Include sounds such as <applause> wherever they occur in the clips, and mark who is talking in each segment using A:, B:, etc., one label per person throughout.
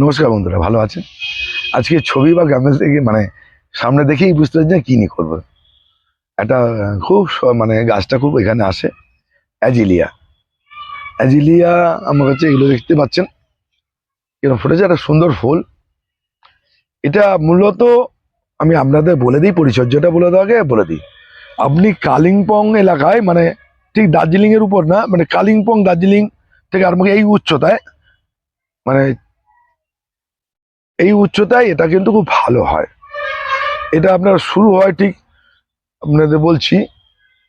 A: নমস্কার বন্ধুরা, ভালো আছেন? আজকে ছবি বা গ্রামের দেখে মানে সামনে দেখেই বুঝতে পারছি না কি নিয়ে করব। একটা খুব মানে গাছটা খুব এখানে আসে, অ্যাজিলিয়া। অ্যাজিলিয়া আমার কাছে এগুলো দেখতে পাচ্ছেন। এরকম ফুটেছে একটা সুন্দর ফুল। এটা মূলত আমি আপনাদের বলে দিই, পরিচর্যাটা বলে দেওয়াকে বলে দিই। আপনি কালিম্পং এলাকায় মানে ঠিক দার্জিলিংয়ের উপর না মানে কালিম্পং দার্জিলিং থেকে আর এই উচ্চতায় মানে এই উচ্চতায় এটা কিন্তু খুব ভালো হয়। এটা আপনার শুরু হয় ঠিক আপনাদের বলছি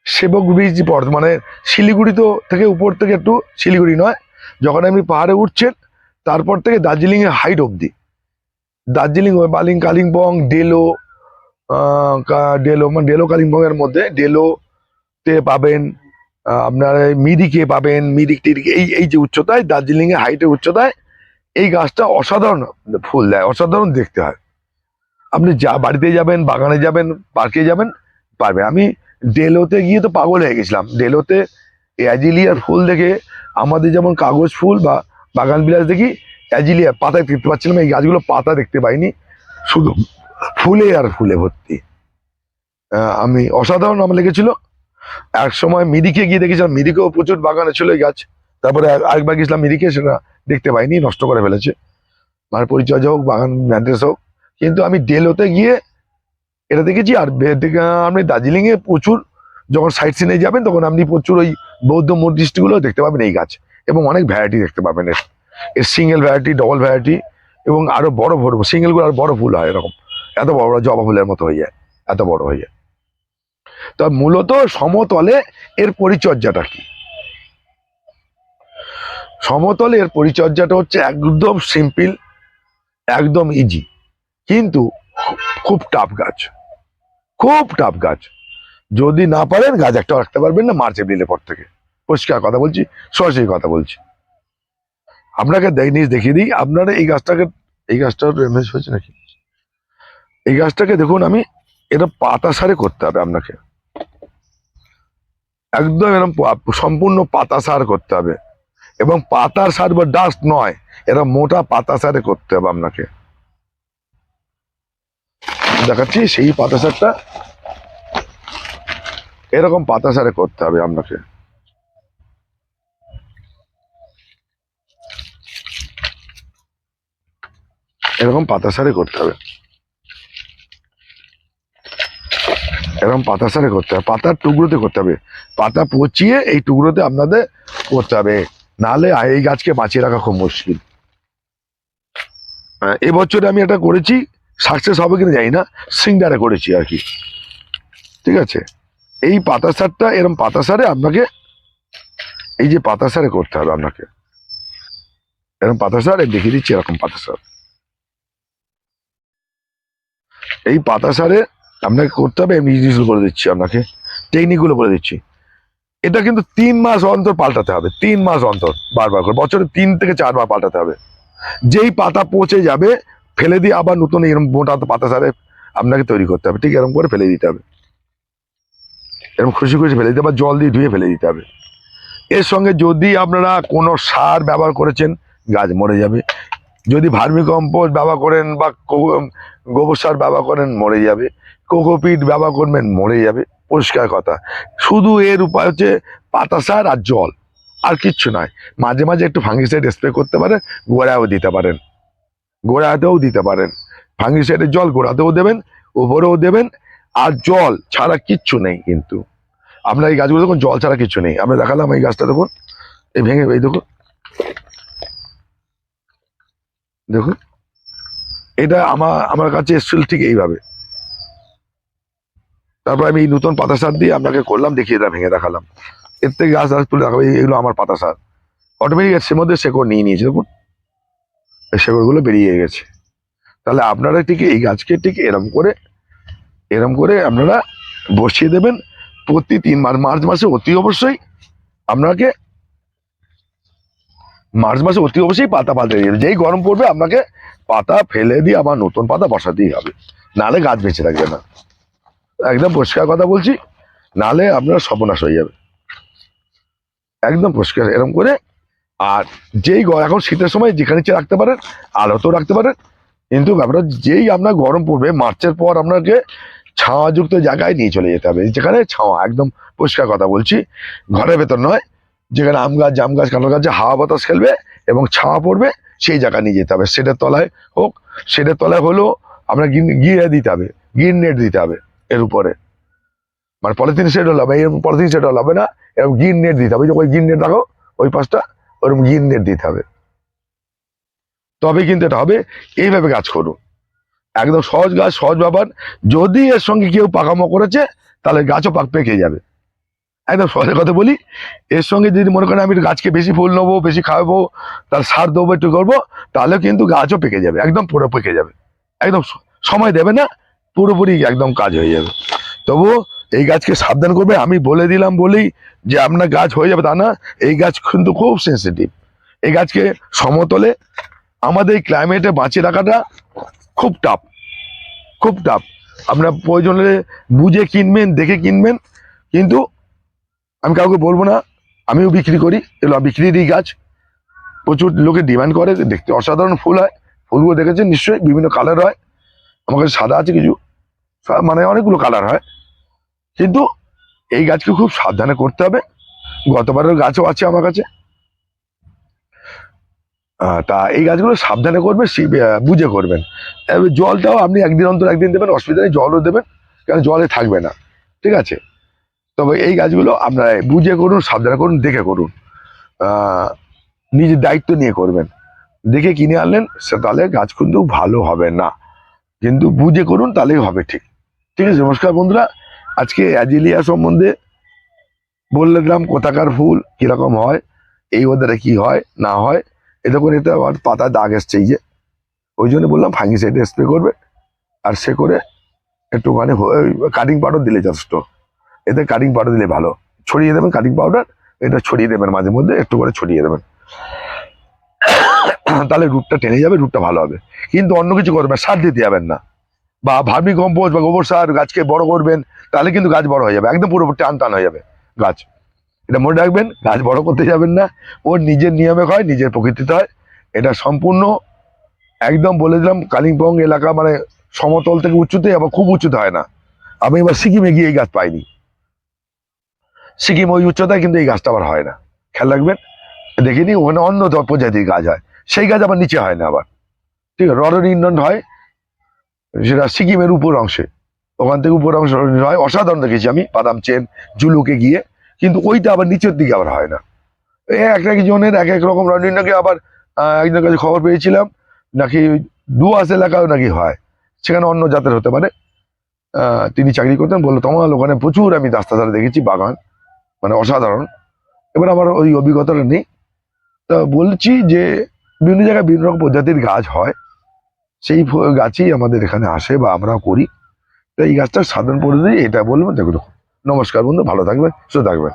A: সেবক ব্রিজ পর মানে শিলিগুড়ি তো থেকে উপর থেকে একটু শিলিগুড়ি নয়। যখন আপনি পাহাড়ে উঠছেন, তারপর থেকে দার্জিলিং এর হাইট অবধি। দার্জিলিং, বালিং, কালিম্পং, ডেলো ডেলো মানে ডেলো, কালিম্পং এর মধ্যে ডেলো তে পাবেন আপনার মিরিকে পাবেন মিরিক টিরিক এই এই যে উচ্চতায়, দার্জিলিং এর হাইটের উচ্চতায় এই গাছটা অসাধারণ ফুল দেয়, অসাধারণ দেখতে হয়। আপনি যা বাড়িতে যাবেন, বাগানে যাবেন, পার্কে যাবেন পারবে আমি ডেলোতে গিয়ে তো পাগল হয়ে গেছিলাম। ডেলোতে অ্যাজিলিয়ার ফুল দেখে, আমাদের যেমন কাগজ ফুল বা বাগান বিলাস দেখি, অ্যাজিলিয়া পাতা দেখতে পাচ্ছিলাম এই গাছগুলো পাতা দেখতে পাইনি। শুধু ফুলে আর ফুলে ভর্তি। আমি অসাধারণ আমার লেগেছিল এক সময় মিরিকে গিয়ে দেখেছিলাম, মিরিকেও প্রচুর বাগানে ছিল এই গাছ। তারপরে আর- আরেকবার গেছিলাম মিরিকে, সেটা দেখতে পাইনি, নষ্ট করে ফেলেছে। মানে পরিচর্যা হোক, বাগান ম্যান্টেস হোক, কিন্তু আমি ডেলোতে গিয়ে এটা দেখেছি, আর আপনি দার্জিলিং এ প্রচুর যখন সাইট সিনে যাবেন, তখন আপনি প্রচুর ওই বৌদ্ধ মূর্তিগুলো দেখতে পাবেন এই গাছ। এবং অনেক ভ্যারাইটি দেখতে পাবেন এর। এর সিঙ্গেল ভ্যারাইটি ডবল ভ্যারাইটি এবং আরও বড় বড় সিঙ্গেলগুলো আর বড় ফুল হয় এরকম। এত বড় বড় জবা ফুলের মতো হয়ে যায়, এত বড় হয়ে যায়। তো মূলত সমতলে এর পরিচর্যাটা কি? সমতলে এর পরিচর্যাটা হচ্ছে একদম সিম্পল একদম ইজি কিন্তু খুব টাফ গাছ, খুব টাফ গাছ। যদি না পারেন গাছ একটা রাখতে পারবেন না মার্চ এপ্রিলের পর থেকে। পরিষ্কার কথা বলছি, সরাসরি কথা বলছি। আপনাকে জিনিস দেখিয়ে দিই, আপনারা এই গাছটাকে এই গাছটা ড্যামেজ হয়েছে নাকি? এই গাছটাকে দেখুন আমি, এটা পাতা সারে করতে হবে আপনাকে। একদম এরকম সম্পূর্ণ পাতা সার করতে হবে। এবং পাতার সার বা ডাস্ট নয়, এরা মোটা পাতা সারে করতে হবে আপনাকে। দেখাচ্ছি সেই পাতা সারটা এরকম পাতা সারে করতে হবে আপনাকে। এরকম পাতা সারে করতে হবে। এরকম পাতা সারে করতে হবে। পাতার টুকরোতে করতে হবে। পাতা পচিয়ে এই টুকরোতে আপনাদের করতে হবে। নাহলে এই গাছকে বাঁচিয়ে রাখা খুব মুশকিল। এবছরে আমি এটা করেছি সাকসেস হবে কিনা জানি না সিংডারে করেছি আর কি। ঠিক আছে? এই পাতা সারটা এরকম পাতা সারে আপনাকে, এই যে পাতা সারে করতে হবে আপনাকে। এরকম পাতা সার, দেখিয়ে দিচ্ছি এরকম পাতা সার। এই পাতা সারে আপনাকে করতে হবে আমি জিনিসগুলো করে দিচ্ছি আপনাকে। টেকনিকগুলো করে দিচ্ছি। এটা কিন্তু তিন মাস অন্তর পাল্টাতে হবে, তিন মাস অন্তর বারবার করে, বছরে তিন থেকে চারবার পাল্টাতে হবে। যেই পাতা পচে যাবে, ফেলে দিয়ে আবার নতুন এরম মোটা পাতা সারে আপনাকে তৈরি করতে হবে, ঠিক এরকম করে ফেলে দিতে হবে। এরকম খুশি খুশি ফেলে দিতে হবে, জল দিয়ে ধুয়ে ফেলে দিতে হবে। এর সঙ্গে যদি আপনারা কোনো সার ব্যবহার করেছেন, গাছ মরে যাবে। যদি ভার্মি কম্পোস্ট ব্যবহার করেন বা গোবর সার ব্যবহার করেন, মরে যাবে। কোকোপিট ব্যবহার করবেন, মরে যাবে। পরিষ্কার কথা। শুধু এর উপায় হচ্ছে পাতা সার আর জল, আর কিচ্ছু নয়। মাঝে মাঝে একটু ফাঙ্গিসাইড স্প্রে করতে পারেন গোড়াও দিতে পারেন। গোড়াতেও দিতে পারেন। ফাঙ্গিসাইডের জল গোড়াতেও দেবেন, উপরেও দেবেন, আর জল ছাড়া কিচ্ছু নেই কিন্তু। আপনার এই গাছগুলো দেখুন, জল ছাড়া কিছু নেই। আমরা দেখালাম এই গাছটা, দেখুন। এই ভেঙে, এই দেখুন। দেখুন। এটা আমার আমার কাছে এসছিল ঠিক এইভাবে। তারপর আমি এই নতুন পাতা সার দিয়ে আপনাকে করলাম, দেখিয়ে দেওয়া ভেঙে দেখালাম। এর থেকে গাছ গাছ তুলে দেখাবো, এগুলো আমার পাতা সার। অটোমেটিক সে মধ্যে শেকড় নিয়ে নিয়েছে, দেখুন। এই শেকড়গুলো বেরিয়ে গেছে। তাহলে আপনারা ঠিক এই গাছকে ঠিক এরম করে এরম করে আপনারা বসিয়ে দেবেন। প্রতি তিন মাস, মার্চ মাসে অতি অবশ্যই আপনাকে মার্চ মাসে অতি অবশ্যই পাতা পাল্টে দিয়ে যেই গরম পড়বে আপনাকে পাতা ফেলে দিয়ে আবার নতুন পাতা বসাতেই হবে। নাহলে গাছ বেঁচে থাকবে না। একদম পরিষ্কার কথা বলছি নাহলে আপনার সর্বনাশ হয়ে যাবে। একদম পরিষ্কার এরকম করে। আর যেই এখন শীতের সময় যেখানে ইচ্ছে রাখতে পারেন, আলোতেও রাখতে পারেন। কিন্তু ব্যাপারটা যেই আপনার গরম পড়বে, মার্চের পর আপনাকে ছাওয়াযুক্ত জায়গায় নিয়ে চলে যেতে হবে। যেখানে ছাওয়া একদম পরিষ্কার কথা বলছি। ঘরের ভেতর নয়, যেখানে আম গাছ, জাম গাছ, কাঁঠাল গাছে হাওয়া বাতাস খেলবে এবং ছাওয়া পড়বে, সেই জায়গা নিয়ে যেতে হবে। সেটার তলায় হোক সেটার তলায় হলো আমরা গিয়ে দিতে হবে গির নেট দিতে হবে। এর উপরে। মানে পলিথিন সেট হলে হবে এরকম পলিথিন সেট হলে, হবে না? এরকম গির নেট দিতে হবে। ওই গির নেট দেখো, ওই পাশটা, ওরকম গির নেট দিতে হবে। তবে কিন্তু এটা হবে। এইভাবে কাজ করুন। একদম সহজ গাছ সহজ ব্যাপার। যদি এর সঙ্গে কেউ পাকামো করেছে, তাহলে গাছও পাক পেকে যাবে। একদম সহজ কথা বলি। এর সঙ্গে যদি মনে করেন আমি গাছকে বেশি ফুল নেব, বেশি খাওয়াবো, তার সার দেবো, একটু করব, তাহলে কিন্তু গাছও পেকে যাবে। একদম পুরো পেকে যাবে। একদম সময় দেবে না। পুরোপুরি একদম কাজ হয়ে যাবে। তবু এই গাছকে সাবধান করবে, আমি বলে দিলাম বলেই যে আপনার গাছ হয়ে যাবে তা না, এই গাছ কিন্তু খুব সেন্সিটিভ এই গাছকে সমতলে আমাদের এই ক্লাইমেটে বাঁচিয়ে রাখাটা খুব টাফ খুব টাফ আপনার প্রয়োজন হলে বুঝে কিনবেন, দেখে কিনবেন, কিন্তু আমি কাউকে বলব না, আমিও বিক্রি করি এগুলো বিক্রিরই গাছ। প্রচুর লোকে ডিমান্ড করে, দেখতে অসাধারণ ফুল হয়, ফুলগুলো দেখেছেন নিশ্চয়ই, বিভিন্ন কালার হয়। আমার কাছে সাদা আছে কিছু। মানে অনেকগুলো কালার হয়। কিন্তু এই গাছকে খুব সাবধানে করতে হবে। গতবারের গাছও আছে আমার কাছে। তা এই গাছগুলো সাবধানে করবে বুঝে করবেন। জলটাও আপনি একদিন অন্তর একদিন দেবেন, অসুবিধা নেই, জলও দেবেন কারণ জলে থাকবে না। ঠিক আছে? তবে এই গাছগুলো আপনারা বুঝে করুন, সাবধানে করুন, দেখে করুন। নিজের দায়িত্ব নিয়ে করবেন। দেখে কিনে আনলেন, সে তাহলে গাছ কিন্তু ভালো হবে না। কিন্তু বুঝে করুন, তাহলেই হবে ঠিক। ঠিক আছে, নমস্কার বন্ধুরা। আজকে অ্যাজিলিয়া সম্বন্ধে বললে দিলাম, কোথাকার ফুল, কীরকম হয়, এই ওদের কি হয়, না হয়। এ দেখুন, এতে আবার পাতা দাগ এসছে, এই যে। ওই জন্য বললাম ফাঙ্গিসাইড স্প্রে করবে, আর সে করে একটুখানি কাটিং পাউডার দিলে যথেষ্ট। এতে কাটিং পাউডার দিলে ভালো। ছড়িয়ে দেবেন কাটিং পাউডার এটা ছড়িয়ে দেবেন মাঝে মধ্যে, একটু করে ছড়িয়ে দেবেন। <coughs> তাহলে রুটটা টেনে যাবে রুটটা ভালো হবে। কিন্তু অন্য কিছু করবেন, সার দিতে যাবেন না। বা ভার্মি কম্পোস্ট বা গোবর সার গাছকে বড় করবেন, তাহলে কিন্তু গাছ বড় হয়ে যাবে, একদম পুরো টান টান হয়ে যাবে গাছ। এটা মনে রাখবেন, গাছ বড় করতে যাবেন না। ওর নিজের নিয়মে হয়, নিজের প্রকৃতিতে হয়। এটা সম্পূর্ণ একদম বলে দিলাম, কালিম্পং এলাকা মানে সমতল থেকে উঁচুতে, আবার খুব উঁচুতে হয় না। আমি এবার সিকিমে গিয়ে এই গাছ পাইনি। সিকিম ওই উচ্চতায় কিন্তু এই গাছটা আবার হয় না। খেয়াল রাখবেন, দেখিনি, ওখানে অন্য প্রজাতির গাছ হয়। সেই গাছ আবার নিচে হয় না আবার। ঠিক আছে রডনিন্দন হয়, সেটা সিকিমের উপর অংশে। ওখান থেকে উপর অংশ হয়, অসাধারণ দেখেছি আমি, বাদাম চেন, জুলুকে গিয়ে। কিন্তু ওইটা আবার নিচের দিকে আবার হয় না। এক এক জনের এক এক রকম রডনিন্দনকে আবার একজনের কাছে খবর পেয়েছিলাম, নাকি ডুয়াস এলাকায় নাকি হয়। সেখানে অন্য জাতের হতে পারে। তিনি চাকরি করতেন, বলল তোমার ওখানে প্রচুর আমি রাস্তা ধারে দেখেছি, বাগান। মানে অসাধারণ। এবার আমার ওই অভিজ্ঞতাটা নেই। তা বলছি যে বিভিন্ন জায়গায় বিভিন্ন রকম প্রজাতির গাছ হয়। সেই গাছই আমাদের এখানে আসে বা আমরা করি। তো এই গাছটা সাধারণ পদ্ধতি এটা বলবেন দেখুন, নমস্কার বন্ধু, ভালো থাকবেন, সুস্থ থাকবেন।